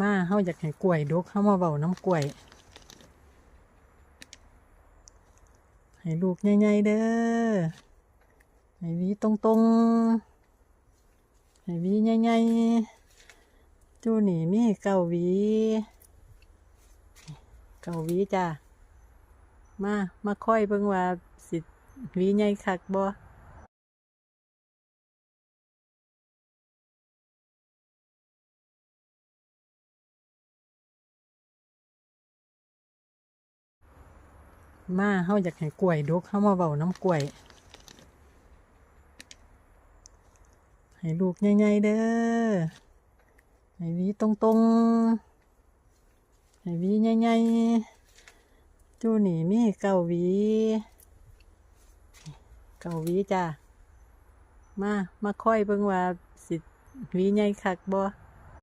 มาเฮาอยากให้กล้วยดกเฮามาเว้าน้ำกล้วย ให้ลูกใหญ่ๆเด้อให้วีตรงๆให้วีใหญ่ๆจูนี่มีเก้าวีเก้าวีจ้ามามาค่อยเบิ่งว่าสิวีใหญ่คักบ่ มาเฮาอยากให้กล้วยดกเฮามาเว้าน้ำกล้วย ให้ลูกใหญ่ๆเด้อให้วีตรงๆให้วีใหญ่ๆจูนี่มีเก้าวีเก้าวีจ้ามา มาค่อยเบิ่งว่าสิวีใหญ่คักบ่